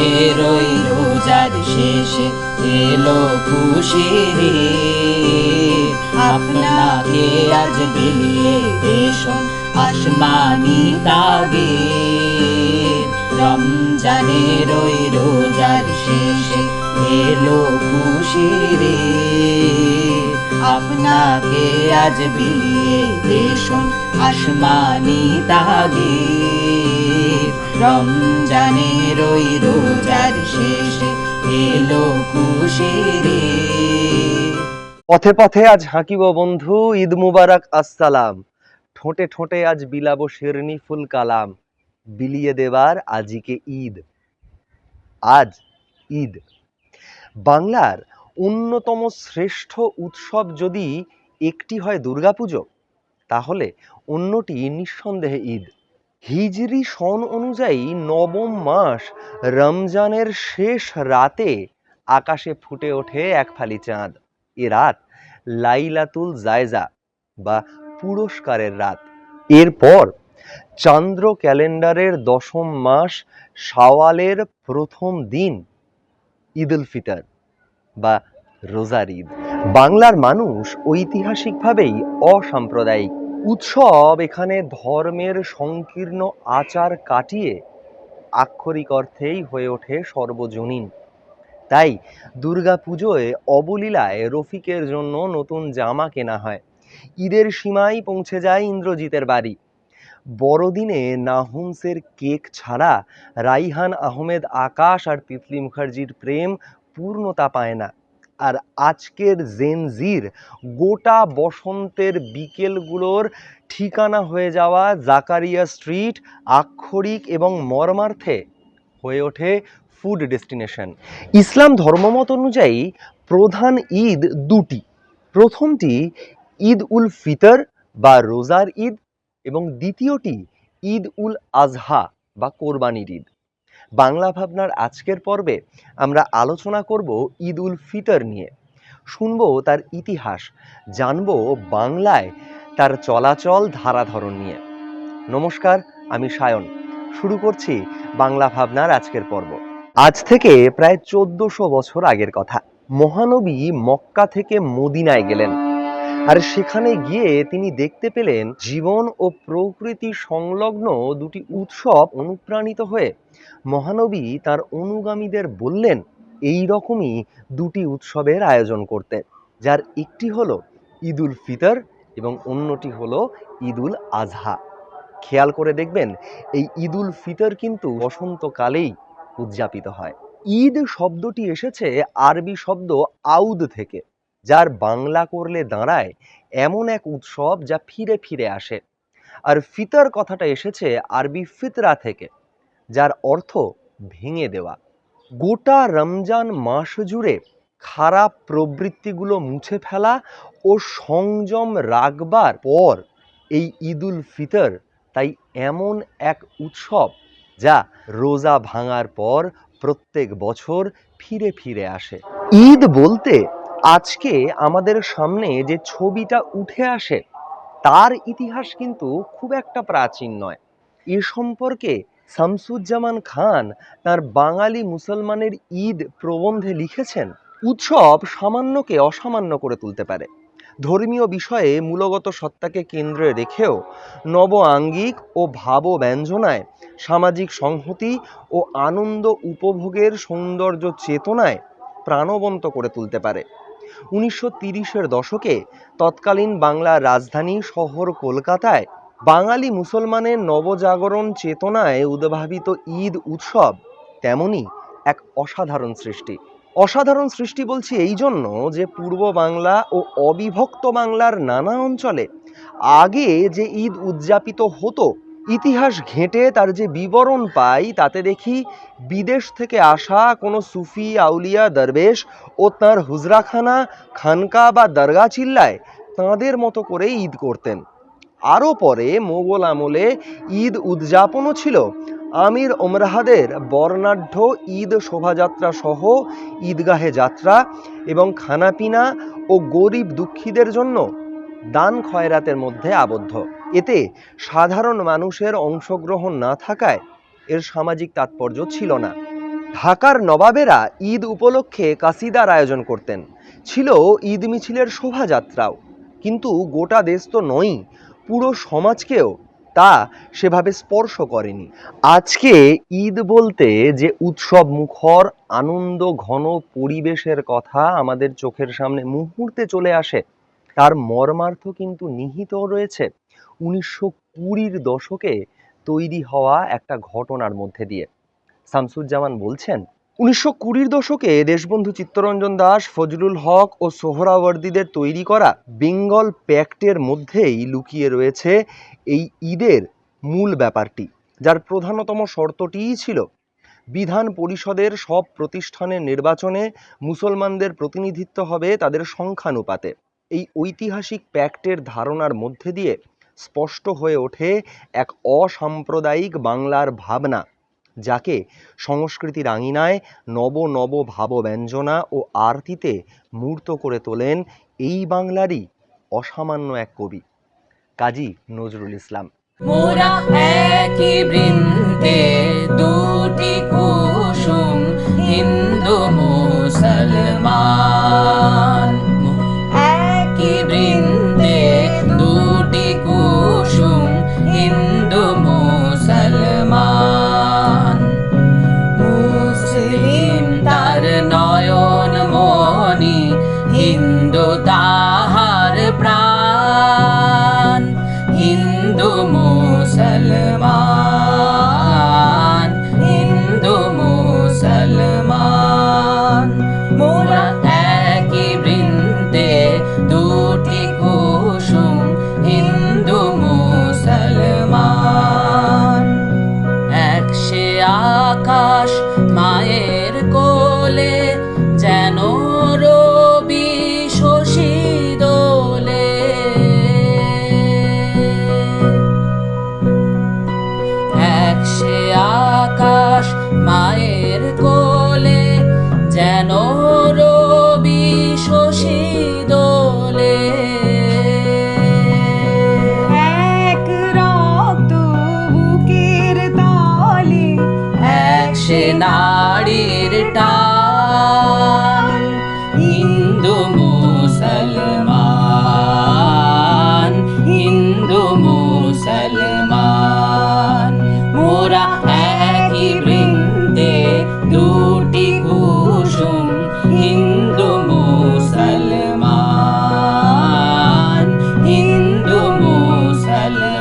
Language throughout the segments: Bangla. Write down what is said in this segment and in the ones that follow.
রমজানের ওই রোজার শেষে এলো খুশির। আপনাকে আজ বিলিয়ে রেশন আসমানি তাগে রমজানের ওই রোজার শেষে এলো খুশির ঈদ। আপনাকে আজ বিলিয়ে রেশন আসমানি তাগে রমজানের ওই রোজার শেষে এলো খুশির। পথে পথে আজ হাঁকিব বন্ধু, ঈদ মুবারক, আসসালাম। ঠোঁটে ঠোঁটে আজ বিলাবো শেরনি ফুল কালাম। বিলিয়ে দেবার আজিকে ঈদ। আজ ঈদ। বাংলার অন্যতম শ্রেষ্ঠ উৎসব যদি একটি হয় দুর্গাপুজো, তাহলে অন্যটি নিঃসন্দেহে ঈদ। হিজরি সন অনুযায়ী নবম মাস রমজানের শেষ রাতে আকাশে ফুটে ওঠে এক ফালি চাঁদ। এ রাত লাইলাতুল জায়জা বা পুরস্কারের রাত। এরপর চান্দ্র ক্যালেন্ডারের দশম মাস সাওয়ালের প্রথম দিন ঈদ উল ফিতর বা রোজার ঈদ। বাংলার মানুষ ঐতিহাসিকভাবেই অসাম্প্রদায়িক। উৎসব এখানে ধর্মের সংকীর্ণ আচার কাটিয়ে আক্ষরিক অর্থেই হয়ে ওঠে সর্বজনীন। তাই দুর্গা পুজোয় অবলীলায় রফিকের জন্য নতুন জামা কেনা হয়। ঈদের সীমায় পৌঁছে যায় ইন্দ্রজিতের বাড়ি। বড়দিনে নাহুমসের কেক ছাড়া রাইহান আহমেদ আকাশ আর তিতলি মুখার্জির প্রেম পূর্ণতা পায় না। আর আজকের জেনজির গোটা বসন্তের বিকেলগুলোর ঠিকানা হয়ে যাওয়া জাকারিয়া স্ট্রিট, আক্ষরিক এবং মর্মার্থে হয়ে ওঠে ফুড ডেস্টিনেশন ইসলাম ধর্মমত অনুযায়ী প্রধান ঈদ দুটি। প্রথমটি ঈদ উল ফিতর বা রোজার ঈদ এবং দ্বিতীয়টি ঈদ উল আজহা বা কোরবানির ঈদ। বাংলা ভাবনার আজকের পর্বে আমরা আলোচনা করব ঈদ উল ফিতর নিয়ে। শুনব তার ইতিহাস, জানব বাংলায় তার চলাচল ধারাধরন নিয়ে। নমস্কার, আমি সায়ন। শুরু করছি বাংলা ভাবনার আজকের পর্ব। আজ থেকে প্রায় চোদ্দশো বছর আগের কথা। মহানবী মক্কা থেকে মদিনায় গেলেন। আর সেখানে গিয়ে তিনি দেখতে পেলেন জীবন ও প্রকৃতি সংলগ্ন দুটি উৎসব অনুপ্রাণিত হয়ে। মহানবী তার অনুগামীদের বললেন, এই রকমই দুটি উৎসবের আয়োজন করতে। যার একটি হলো ঈদ উল ফিতর এবং অন্যটি হলো ঈদ উল আজহা। খেয়াল করে দেখবেন, এই ঈদ উল ফিতর কিন্তু বসন্তকালেই উদযাপিত হয়। ঈদ শব্দটি এসেছে আরবি শব্দ আউদ থেকে। যার বাংলা করলে দাঁড়ায় এমন এক উৎসব যা ফিরে ফিরে আসে। আর ফিতর কথাটা এসেছে আরবি ফিতরা থেকে, যার অর্থ ভেঙে দেওয়া। গোটা রমজান মাস জুড়ে খারাপ প্রবৃত্তিগুলো মুছে ফেলা ও সংযম রাখবার পর এই ঈদুল ফিতর তাই এমন এক উৎসব যা রোজা ভাঙার পর প্রত্যেক বছর ফিরে ফিরে আসে। ঈদ বলতে আজকে আমাদের সামনে যে ছবিটা উঠে আসে, তার ইতিহাস কিন্তু খুব একটা প্রাচীন নয়। এ সম্পর্কে শামসুজ্জামান খান তার বাঙালি মুসলমানের ঈদ প্রবন্ধে লিখেছেন, উৎসব সামান্যকে অসামান্য করে তুলতে পারে। ধর্মীয় বিষয়ে মূলগত সত্তাকে কেন্দ্রে রেখেও নব আঙ্গিক ও ভাব ব্যঞ্জনায়, সামাজিক সংহতি ও আনন্দ উপভোগের সৌন্দর্য চেতনায় প্রাণবন্ত করে তুলতে পারে। উনিশশো তিরিশের দশকে তৎকালীন বাংলার রাজধানী শহর কলকাতায় বাঙালি মুসলমানের নবজাগরণ চেতনায় উদ্ভাবিত ঈদ উৎসব তেমনি এক অসাধারণ সৃষ্টি। অসাধারণ সৃষ্টি বলছি এই জন্য যে পূর্ব বাংলা ও অবিভক্ত বাংলার নানা অঞ্চলে আগে যে ঈদ উদযাপিত হতো ইতিহাস ঘেঁটে তার যে বিবরণ পাই, তাতে দেখি বিদেশ থেকে আসা কোনো সুফি, আউলিয়া, দরবেশ ও তাঁর হুজরাখানা, খানকা বা দরগা চিল্লায় তাঁদের মতো করে ঈদ করতেন। আরও পরে মোগল আমলে ঈদ উদযাপনও ছিল। আমির ওমরাহাদের বর্ণাঢ্য ঈদ শোভাযাত্রা সহ ঈদগাহে যাত্রা এবং খানাপিনা ও গরিব দুঃখীদের জন্য দান খয়রাতের মধ্যে আবদ্ধ। এতে সাধারণ মানুষের অংশগ্রহণ না থাকায় এর সামাজিক তাৎপর্য ছিল না। ঢাকার নবাবেরা ঈদ উপলক্ষে কাসিদার আয়োজন করতেন। ছিল ঈদ মিছিলের শোভাযাত্রাও। কিন্তু গোটা দেশ তো নয়ই, পুরো সমাজকেও তা সেভাবে স্পর্শ করেনি। আজকে ঈদ বলতে যে উৎসব মুখর, আনন্দ, ঘন পরিবেশের কথা আমাদের চোখের সামনে মুহূর্তে চলে আসে, তার মর্মার্থ কিন্তু নিহিত রয়েছে। উনিশশো কুড়ির দশকে তৈরি হওয়া একটা ঘটনার মধ্যে দিয়ে। শামসুজ্জামান বলছেন, উনিশশো কুড়ির দশকে দেশবন্ধু চিত্তরঞ্জন দাস, ফজলুল হক ও সোহরাওয়ার্দীদের তৈরি করা বেঙ্গল প্যাক্টের মধ্যেই লুকিয়ে রয়েছে এই ঈদের মূল ব্যাপারটি, যার প্রধানতম শর্তটিই ছিল বিধান পরিষদের সব প্রতিষ্ঠানের নির্বাচনে মুসলমানদের প্রতিনিধিত্ব হবে তাদের সংখ্যানুপাতে। এই ঐতিহাসিক প্যাক্টের ধারণার মধ্যে দিয়ে স্পষ্ট হয়ে ওঠে এক অসাম্প্রদায়িক বাংলার ভাবনা, যাকে সংস্কৃতির আঙিনায় নব নব ভাবব্যঞ্জনা ও আরতিতে মূর্ত করে তোলেন এই বাংলারই অসামান্য এক কবি, কাজী নজরুল ইসলাম। দুটি একসে আকাশ মায়ের কোলে যেন একই বৃন্দে দুটি কুসুম, হিন্দু, মুসলমান হিন্দু, মুসলমান।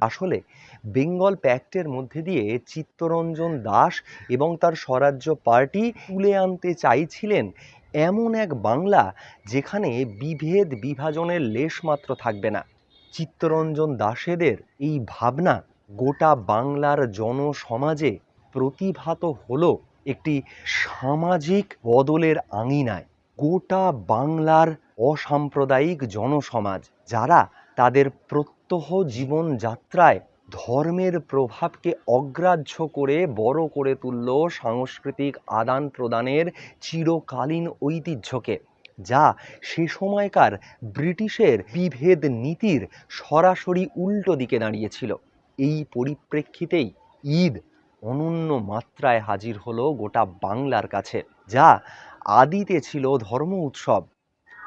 আসলে বেঙ্গল প্যাক্টের মধ্যে দিয়ে চিত্তরঞ্জন দাস এবং তার স্বরাজ্য পার্টি তুলে আনতে চাইছিলেন এমন এক বাংলা যেখানে বিভেদ বিভাজনের লেশমাত্র থাকবে না। চিত্তরঞ্জন দাসেদের এই ভাবনা গোটা বাংলার জনসমাজে প্রতিভাত হলো একটি সামাজিক বদলের আঙিনায়। গোটা বাংলার অসাম্প্রদায়িক জনসমাজ, যারা তাদের প্রত্যহ জীবনযাত্রায় ধর্মের প্রভাবকে অগ্রাহ্য করে বড় করে তুলল সাংস্কৃতিক আদান প্রদানের চিরকালীন ঐতিহ্যকে। যা সে সময়কার ব্রিটিশের বিভেদ নীতির সরাসরি উল্টো দিকে দাঁড়িয়েছিল। এই পরিপ্রেক্ষিতেই ঈদ অনন্য মাত্রায় হাজির হলো গোটা বাংলার কাছে, যা আদিতে ছিল ধর্ম উৎসব।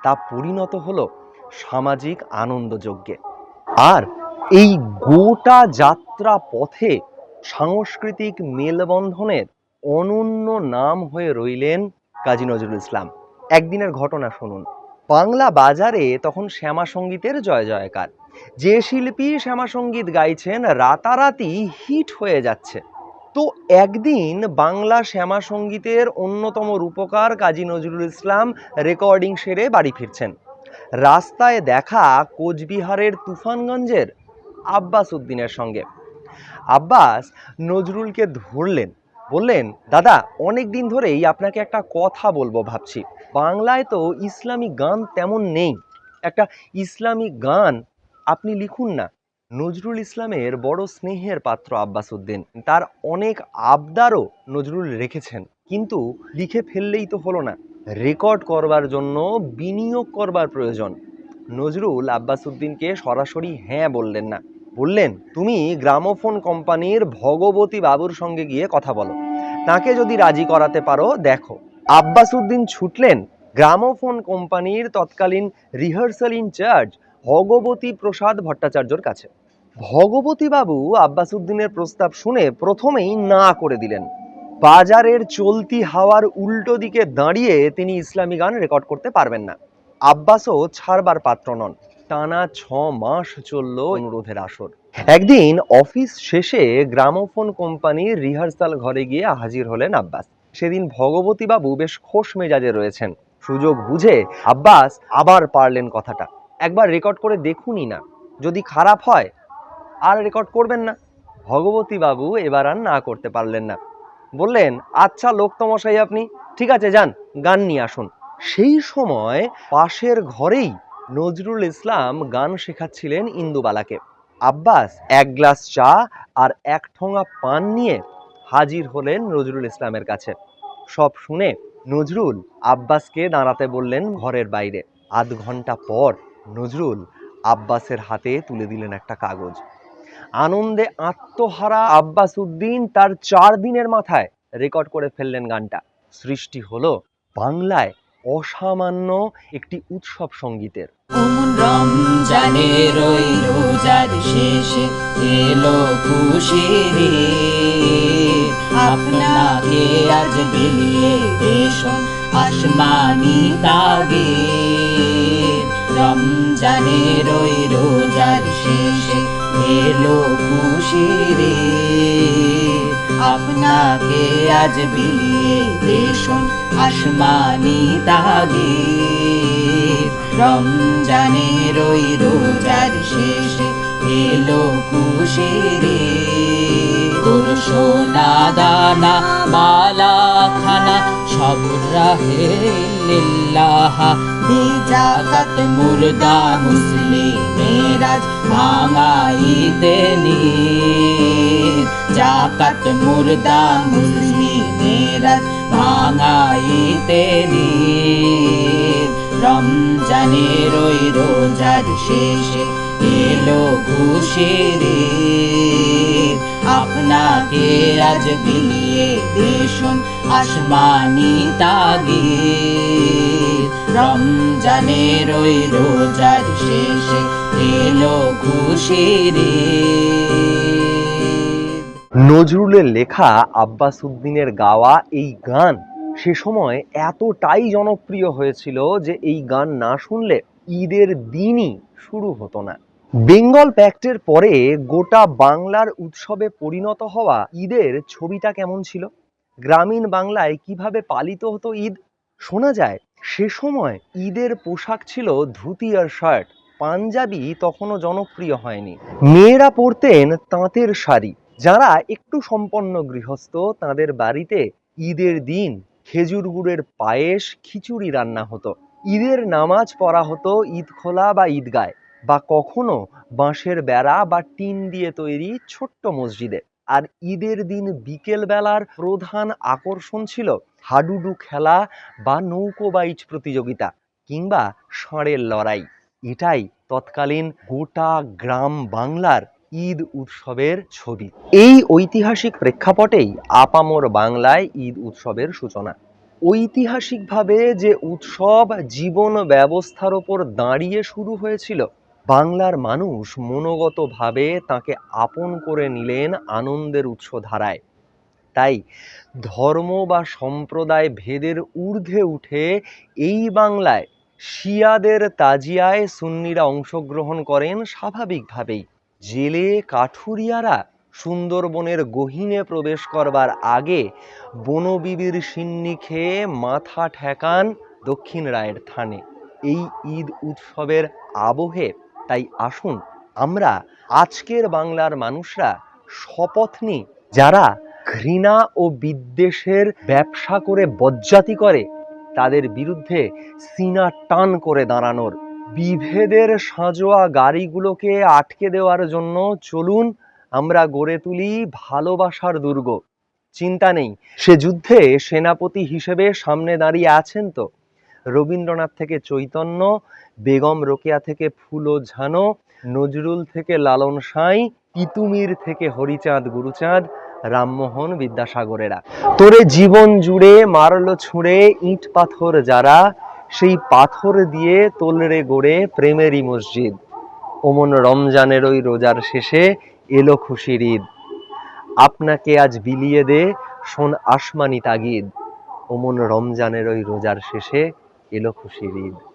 তা পরিণত হলো সামাজিক আনন্দযজ্ঞে। আর এই গোটা যাত্রা পথে সাংস্কৃতিক মেলবন্ধনের অনন্য নাম হয়ে রইলেন কাজী নজরুল ইসলাম। একদিনের ঘটনা শুনুন। বাংলা বাজারে তখন শ্যামা সঙ্গীতের জয় জয়কার। যে শিল্পী শ্যামা সংগীত গাইছেন, রাতারাতি হিট হয়ে যাচ্ছে। তো একদিন বাংলা শ্যামা সঙ্গীতের অন্যতম রূপকার কাজী নজরুল ইসলাম রেকর্ডিং সেরে বাড়ি ফিরছেন। রাস্তায় দেখা কোচবিহারের তুফানগঞ্জের আব্বাস উদ্দিনের সঙ্গে। আব্বাস নজরুলকে ধরলেন। বললেন, দাদা, অনেক দিন ধরেই আপনাকে একটা কথা বলব ভাবছি। বাংলায় তো ইসলামী গান তেমন নেই। একটা ইসলামী গান আপনি লিখুন না। নজরুল ইসলামের বড় স্নেহের পাত্র আব্বাস উদ্দিন, তার অনেক আবদারও নজরুল রেখেছেন। কিন্তু লিখে ফেললেই তো হলো না। রেকর্ড করবার জন্য বিনিয়োগ করবার প্রয়োজন। নজরুল আব্বাস উদ্দিনকে সরাসরি হ্যাঁ বললেন না। বললেন, তুমি গ্রামোফোন কোম্পানির ভগবতী বাবুর সঙ্গে গিয়ে কথা বলো। তাকে যদি রাজি করাতে পারো, দেখো। আব্বাস উদ্দিন ছুটলেন গ্রামোফোন কোম্পানির তৎকালীন রিহার্সাল ইনচার্জ ভগবতী প্রসাদ ভট্টাচার্যর কাছে। ভগবতী বাবু আব্বাস উদ্দিনের প্রস্তাব শুনে প্রথমেই না করে দিলেন। বাজারের চলতি হাওয়ার উল্টো দিকে দাঁড়িয়ে তিনি ইসলামী গান রেকর্ড করতে পারবেন না। আব্বাসও ছাড়বার পাত্র নন। টানা ছ মাস চলল অনুরোধের আসর। একদিন অফিস শেষে গ্রামোফোন কোম্পানির রিহার্সাল ঘরে গিয়ে হাজির হলেন আব্বাস। সেদিন ভগবতী বাবু বেশ খোশ মেজাজে রয়েছেন। সুযোগ বুঝে আব্বাস আবার পারলেন কথাটা। একবার রেকর্ড করে দেখুনই না, যদি খারাপ হয়, আর রেকর্ড করবেন না। ভগবতী বাবু এবার আর না করতে পারলেন না। বললেন আচ্ছা লোক তমশাই আপনি, ঠিক আছে যান, গান নিয়ে আসুন। সেই সময় পাশের ঘরেই নজরুল ইসলাম গান শেখাচ্ছিলেন ইন্দুবালাকে। আব্বাস এক গ্লাস চা আর এক ঠোঙা পান নিয়ে হাজির হলেন নজরুল ইসলামের কাছে। সব শুনে নজরুল আব্বাসকে দাঁড়াতে বললেন ঘরের বাইরে। আধ ঘণ্টা পর নজরুল আব্বাসের হাতে তুলে দিলেন একটা কাগজ। আনন্দে আত্মহারা আব্বাস উদ্দিন তার চার দিনের মাথায় রেকর্ড করে ফেললেন গানটা। সৃষ্টি হলো বাংলায় অসামান্য একটি উৎসব সঙ্গীতের। রমজানের ওই রোজার শেষে এলো খুশির আপনাকে আজ বিলিয়ে রেশন আসমানি তাগে রমজানের ওই রোজার শেষে এলো খুশির আপনাকে আজ বিলিয়ে রেশন আসমানি তাগে রমজানের ওই রোজার শেষে এলো খুশিরে সোনা দানা মালা খানা সব রাহে লিল্লাহা জাকাত মুর্দা মুসলিমেরাজ ভাঙাইতে জাকাত মুর্দা মুসলিমেরাজ ভাঙাইতে নীর রমজানের ওই রোজার শেষে এলো খুশিরে আপনাকে আজ বিলিয়ে দেশন আসমানি তাগে রমজানের ওই রোজার শেষে এলো খুশিরে। নজরুলের লেখা আব্বাস উদ্দিনের গাওয়া এই গান সে সময় এতটাই জনপ্রিয় হয়েছিল যে এই গান না শুনলে ঈদের দিনই শুরু হতো না। বেঙ্গল প্যাক্টের পরে গোটা বাংলার উৎসবে পরিণত হওয়া ঈদের ছবিটা কেমন ছিল? গ্রামীণ বাংলায় কীভাবে পালিত হতো ঈদ? শোনা যায় সে সময় ঈদের পোশাক ছিল ধুতি আর শার্ট। পাঞ্জাবি তখনও জনপ্রিয় হয়নি। মেয়েরা পরতেন তাঁতের শাড়ি। যারা একটু সম্পন্ন গৃহস্থ, তাদের বাড়িতে ঈদের দিন খেজুর গুড়ের পায়েস, খিচুড়ি রান্না হতো। ঈদের নামাজ পড়া হতো ঈদ খোলা বা ঈদগায় বা কখনো বাঁশের বেড়া বা টিন দিয়ে তৈরি ছোট্ট মসজিদে। আর ঈদের দিন বিকেল বেলার প্রধান আকর্ষণ ছিল হাডুডু খেলা বা নৌকো বাইচ প্রতিযোগিতা কিংবা ষাঁড়ের লড়াই। এটাই তৎকালীন গোটা গ্রাম বাংলার ঈদ উৎসবের ছবি। এই ঐতিহাসিক প্রেক্ষাপটেই আপামর বাংলায় ঈদ উৎসবের সূচনা। ঐতিহাসিকভাবে যে উৎসব জীবন ব্যবস্থার ওপর দাঁড়িয়ে শুরু হয়েছিল, বাংলার মানুষ মনোগতভাবে তাকে আপন করে নিলেন আনন্দের উৎস ধারায়। তাই ধর্ম বা সম্প্রদায় ভেদের ঊর্ধ্বে উঠে এই বাংলায় শিয়াদের তাজিয়ায় সুন্নিরা অংশগ্রহণ করেন স্বাভাবিকভাবেই। জেলে কাঠুরিয়ারা সুন্দরবনের গহীনে প্রবেশ করবার আগে বনবিবির সিন্নি খেয়ে মাথা ঠেকান দক্ষিণ রায়ের থানে। এই ঈদ উৎসবের আবহে, তাই আসুন আমরা আজকের বাংলার মানুষরা শপথ নিই। যারা ঘৃণা ও বিদ্বেষের ব্যবসা করে বজ্জাতি করে, তাদের বিরুদ্ধে সিনা টান করে দাঁড়ানোর। বিভেদের সাঁজোয়া গাড়িগুলোকে আটকে দেওয়ার জন্য চলুন আমরা গড়ে তুলি ভালোবাসার দুর্গ। চিন্তা নেই, সে যুদ্ধে সেনাপতি হিসেবে সামনে দাঁড়িয়ে আছেন তো। রবীন্দ্রনাথ থেকে চৈতন্য, বেগম রোকেয়া থেকে ফুলো ঝানো, নজরুল থেকে লালন সাঁই তিতুমির থেকে হরিচাঁদ গুরুচাঁদ রামমোহন বিদ্যাসাগরেরা। তোরে জীবন জুড়ে, মারলো ছুঁড়ে, ইট পাথর যারা, সেই পাথর দিয়ে তোলরে গড়ে প্রেমেরই মসজিদ। ওমন রমজানের ওই রোজার শেষে এলো খুশির ঈদ। আপনাকে আজ বিলিয়ে দে শোন আসমানি তাগিদ। ওমন রমজানের ওই রোজার শেষে এলো খুশির ঈদ।